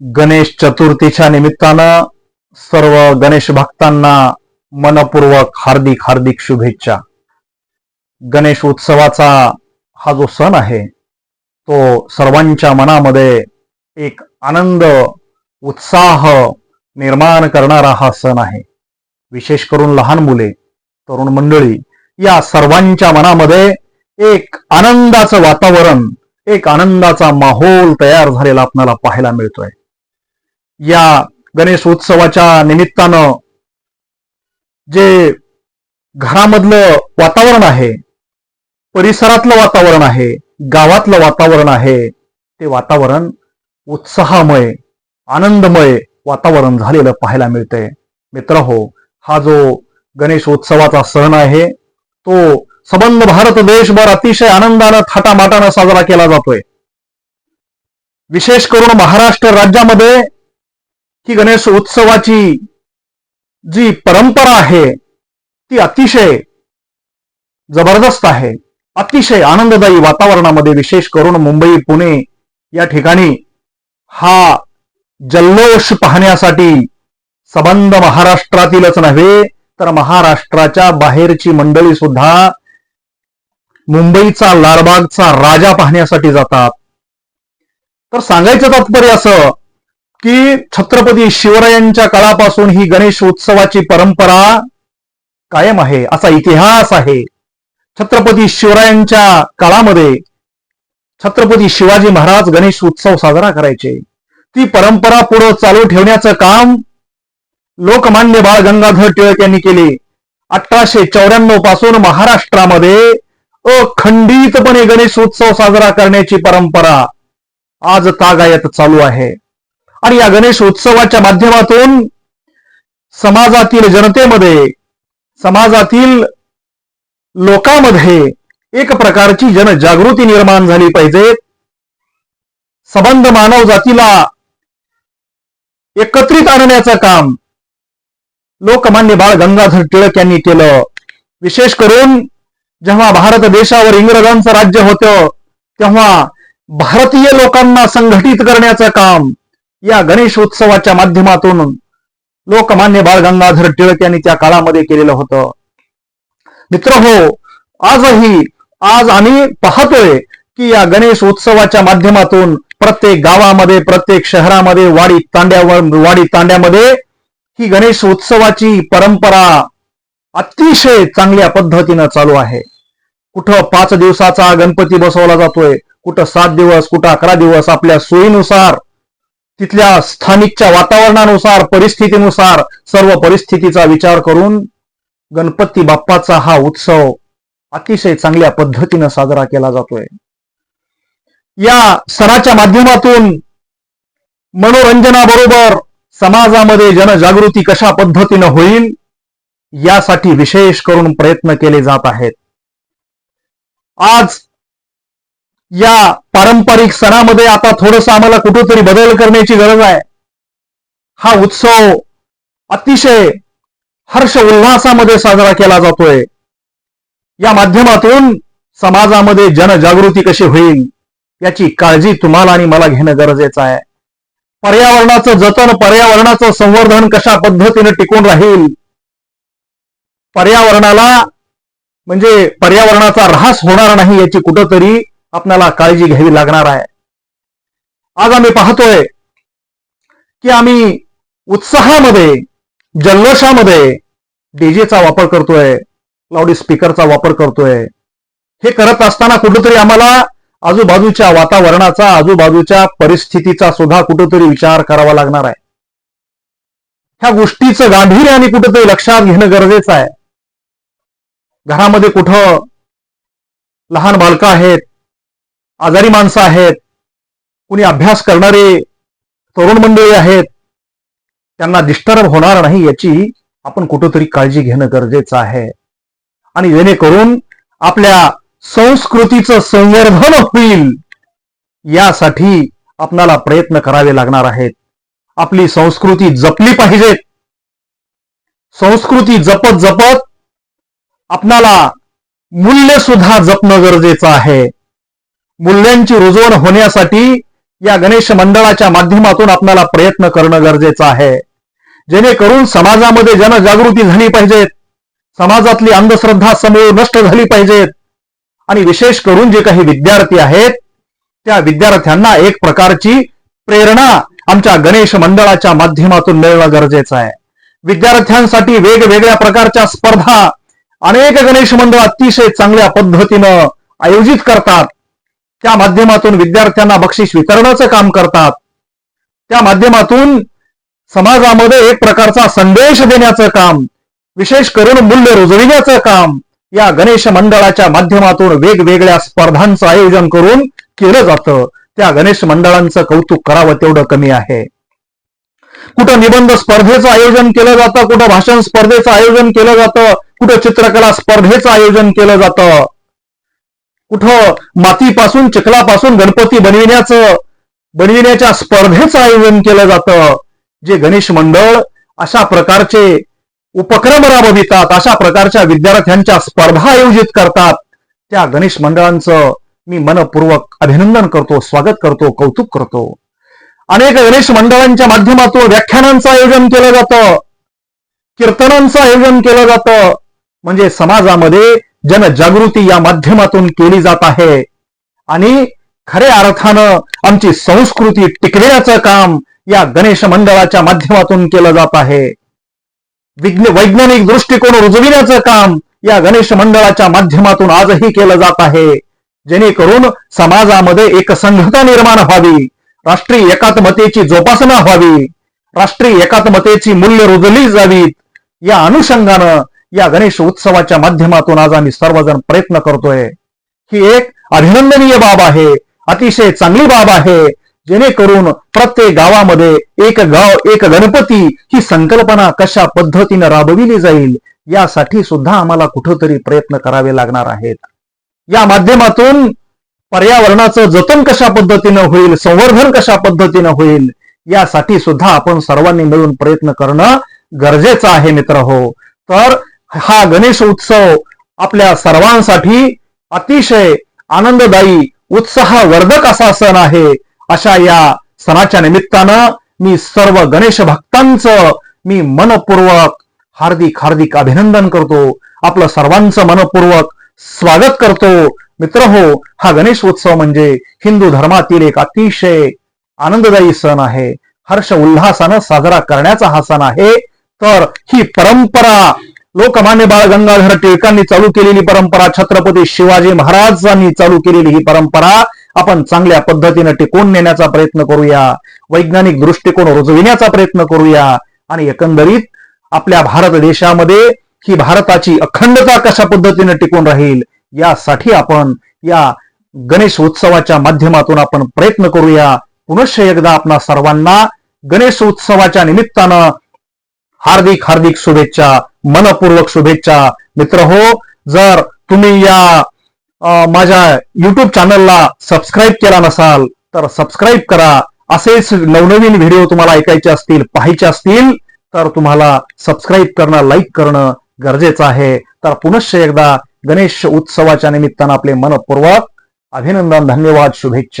गणेश चतुर्थीच्या निमित्तानं सर्व गणेश भक्तांना मनपूर्वक हार्दिक हार्दिक शुभेच्छा. गणेश उत्सवाचा हा जो सण आहे तो सर्वांच्या मनामध्ये एक आनंद उत्साह निर्माण करणारा हा सण आहे. विशेष करून लहान मुले तरुण मंडळी या सर्वांच्या मनामध्ये एक आनंदाचं वातावरण एक आनंदाचा माहोल तयार झालेला आपल्याला पाहायला मिळतोय. या गणेश उत्सवाच्या निमित्तानं जे घरामधलं वातावरण आहे परिसरातलं वातावरण आहे गावातलं वातावरण आहे ते वातावरण उत्साहामय आनंदमय वातावरण झालेलं पाहायला मिळतंय. मित्र हो हा जो गणेश उत्सवाचा सण आहे तो सबंध भारत देशभर अतिशय आनंदानं थाटामाटानं साजरा केला जातोय. विशेष करून महाराष्ट्र राज्यामध्ये ही गणेश उत्सवाची जी परंपरा आहे ती अतिशय जबरदस्त आहे. अतिशय आनंददायी वातावरणामध्ये विशेष करून मुंबई पुणे या ठिकाणी हा जल्लोष पाहण्यासाठी सबंध महाराष्ट्रातीलच नव्हे तर महाराष्ट्राच्या बाहेरची मंडळी सुद्धा मुंबईचा लालबागचा राजा पाहण्यासाठी जातात. तर सांगायचं तात्पर्य असं की छत्रपती शिवरायांच्या काळापासून ही गणेश उत्सवाची परंपरा कायम आहे असा इतिहास आहे. छत्रपती शिवरायांच्या काळामध्ये छत्रपती शिवाजी महाराज गणेश उत्सव साजरा करायचे. ती परंपरा पुढे चालू ठेवण्याचं काम लोकमान्य बाळ गंगाधर टिळक यांनी केले. अठराशे चौऱ्याण्णवपासून महाराष्ट्रामध्ये अखंडितपणे गणेश उत्सव साजरा करण्याची परंपरा आज तागायत चालू आहे. आणि या गणेश उत्सवाच्या माध्यमातून समाजातील जनतेमध्ये समाजातील लोकांमध्ये एक प्रकारची जनजागृती निर्माण झाली पाहिजे. संबंध मानव जातीला एकत्रित आणण्याचं काम लोकमान्य बाळ गंगाधर टिळक यांनी केलं. विशेष करून जेव्हा भारत देशावर इंग्रजांचं राज्य होतं तेव्हा भारतीय लोकांना संघटित करण्याचं काम या गणेश उत्सवाच्या माध्यमातून लोकमान्य बाळ गंगाधर टिळक यांनी त्या काळामध्ये केलेलं होतं. मित्र हो आजही आज आम्ही पाहतोय की या गणेश उत्सवाच्या माध्यमातून प्रत्येक गावामध्ये प्रत्येक शहरामध्ये वाडी तांड्यावर वाडी तांड्यामध्ये ही गणेश उत्सवाची परंपरा अतिशय चांगल्या पद्धतीनं चालू आहे. कुठं पाच दिवसाचा गणपती बसवला जातोय कुठं सात दिवस कुठं अकरा दिवस आपल्या सोयीनुसार तिथल्या स्थानिकच्या वातावरणानुसार परिस्थितीनुसार सर्व परिस्थितीचा विचार करून गणपती बाप्पाचा हा उत्सव अतिशय चांगल्या पद्धतीनं साजरा केला जातोय. या सणाच्या माध्यमातून मनोरंजनाबरोबर समाजामध्ये जनजागृती कशा पद्धतीनं होईल यासाठी विशेष करून प्रयत्न केले जात आहेत. आज या पारंपरिक सणामध्ये आता थोडस आम्हाला कुठेतरी बदल करण्याची गरज आहे. हा उत्सव अतिशय हर्ष उल्हासामध्ये साजरा केला जातोय. या माध्यमातून समाजामध्ये जनजागृती कशी होईल याची काळजी तुम्हाला आणि मला घेणं गरजेचं आहे. पर्यावरणाचं जतन पर्यावरणाचं संवर्धन कशा पद्धतीने टिकून राहील पर्यावरणाला म्हणजे पर्यावरणाचा ऱ्हास होणार नाही याची कुठंतरी आपल्याला काळजी घ्यावी लागणार आहे. आज आम्ही पाहतोय की आम्ही उत्साहामध्ये जल्लोषामध्ये डीजेचा वापर करतोय लाऊड स्पीकरचा वापर करतोय. हे करत असताना कुठेतरी आम्हाला आजूबाजूच्या वातावरणाचा आजूबाजूच्या परिस्थितीचा सुद्धा कुठेतरी विचार करावा लागणार आहे. ह्या गोष्टीचं गांभीर्य आणि कुठेतरी लक्षात घेणं गरजेचं आहे. घरामध्ये कुठं लहान बालकं आहेत आजारी माणसं आहेत कुणी अभ्यास करणारे तरुण मंडळी आहेत त्यांना डिस्टर्ब होणार नाही याची आपण कुठंतरी काळजी घेणं गरजेचं आहे. आणि जेणेकरून आपल्या संस्कृतीचं संवर्धन होईल यासाठी आपणाला प्रयत्न करावे लागणार आहेत. आपली संस्कृती जपली पाहिजेत संस्कृती जपत जपत आपणाला मूल्य सुद्धा जपणं गरजेचं आहे. मूल्यांची रुजवण होण्यासाठी या गणेश मंडळाच्या माध्यमातून आपल्याला प्रयत्न करणं गरजेचं आहे. जेणेकरून समाजामध्ये जनजागृती झाली पाहिजेत. समाजातली अंधश्रद्धा समूळ नष्ट झाली पाहिजेत. आणि विशेष करून जे काही विद्यार्थी आहेत त्या विद्यार्थ्यांना एक प्रकारची प्रेरणा आमच्या गणेश मंडळाच्या माध्यमातून मिळणं गरजेचं आहे. विद्यार्थ्यांसाठी वेगवेगळ्या प्रकारच्या स्पर्धा अनेक गणेश मंडळ अतिशय चांगल्या पद्धतीनं आयोजित करतात. त्या माध्यमातून विद्यार्थ्यांना बक्षीस वितरणाचं काम करतात. त्या माध्यमातून समाजामध्ये एक प्रकारचा संदेश देण्याचं काम विशेष करून मूल्य रुजविण्याचं काम या गणेश मंडळाच्या माध्यमातून वेगवेगळ्या स्पर्धांचं आयोजन करून केलं जातं. त्या गणेश मंडळांचं कौतुक करावं तेवढं कमी आहे. कुठं निबंध स्पर्धेचं आयोजन केलं जातं कुठं भाषण स्पर्धेचं आयोजन केलं जातं कुठं चित्रकला स्पर्धेचं आयोजन केलं जातं कुठं मातीपासून चिखलापासून गणपती बनविण्याचं बनविण्याच्या स्पर्धेचं आयोजन केलं जातं. जे गणेश मंडळ अशा प्रकारचे उपक्रम राबवितात अशा प्रकारच्या विद्यार्थ्यांच्या स्पर्धा आयोजित करतात. त्या गणेश मंडळांचं मी मनपूर्वक अभिनंदन करतो स्वागत करतो कौतुक करतो. अनेक गणेश मंडळांच्या माध्यमातून व्याख्यानांचं आयोजन केलं जातं. कीर्तनांचं आयोजन केलं जातं. म्हणजे समाजामध्ये जनजागृती या माध्यमातून केली जात आहे. आणि खऱ्या अर्थानं आमची संस्कृती टिकविण्याचं काम या गणेश मंडळाच्या माध्यमातून केलं जात आहे. विज्ञ वैज्ञानिक दृष्टिकोन रुजविण्याचं काम या गणेश मंडळाच्या माध्यमातून आजही केलं जात आहे. जेणेकरून समाजामध्ये एक संघता निर्माण व्हावी राष्ट्रीय एकात्मतेची जोपासना व्हावी राष्ट्रीय एकात्मतेची मूल्य रुजली जावीत. या अनुषंगानं या गणेश उत्सवाच्या माध्यमातून आज आम्ही सर्वजण प्रयत्न करतोय. ही एक अभिनंदनीय बाब आहे. अतिशय चांगली बाब आहे. जेणेकरून प्रत्येक गावामध्ये एक गाव एक गणपती ही संकल्पना कशा पद्धतीनं राबविली जाईल यासाठी सुद्धा आम्हाला कुठंतरी प्रयत्न करावे लागणार आहेत. या माध्यमातून पर्यावरणाचं जतन कशा पद्धतीनं होईल संवर्धन कशा पद्धतीनं होईल यासाठी सुद्धा आपण सर्वांनी मिळून प्रयत्न करणं गरजेचं आहे मित्र हो. तर हा गणेश उत्सव आपल्या सर्वांसाठी अतिशय आनंददायी उत्साहवर्धक असा सण आहे. अशा या सणाच्या निमित्तानं मी सर्व गणेश भक्तांचं मी मनपूर्वक हार्दिक हार्दिक अभिनंदन करतो. आपलं सर्वांचं मनपूर्वक स्वागत करतो. मित्र हो हा गणेश उत्सव म्हणजे हिंदू धर्मातील एक अतिशय आनंददायी सण आहे. हर्ष उल्हासानं साजरा करण्याचा हा सण आहे. तर ही परंपरा लोकमान्य बाळ गंगाधर टिळकांनी चालू केलेली परंपरा छत्रपती शिवाजी महाराजांनी चालू केलेली ही परंपरा आपण चांगल्या पद्धतीनं टिकवून नेण्याचा प्रयत्न करूया वैज्ञानिक दृष्टिकोन रुजविण्याचा प्रयत्न करूया आणि एकंदरीत आपल्या भारत देशामध्ये ही भारताची अखंडता कशा पद्धतीने टिकून राहील यासाठी आपण या गणेश उत्सवाच्या माध्यमातून आपण प्रयत्न करूया. पुनश्च एकदा आपणा सर्वांना गणेश उत्सवाच्या निमित्तानं हार्दिक हार्दिक शुभेच्छा मनपूर्वक शुभेच्छा. मित्र हो जर तुम्ही या माझ्या युट्यूब चॅनलला सबस्क्राईब केला नसाल तर सबस्क्राईब करा. असेच नवनवीन व्हिडिओ तुम्हाला ऐकायचे असतील पाहायचे असतील तर तुम्हाला सबस्क्राईब करणं लाईक करणं गरजेचं आहे. तर पुनश्च एकदा गणेश उत्सवाच्या निमित्तानं आपले मनपूर्वक अभिनंदन धन्यवाद शुभेच्छा.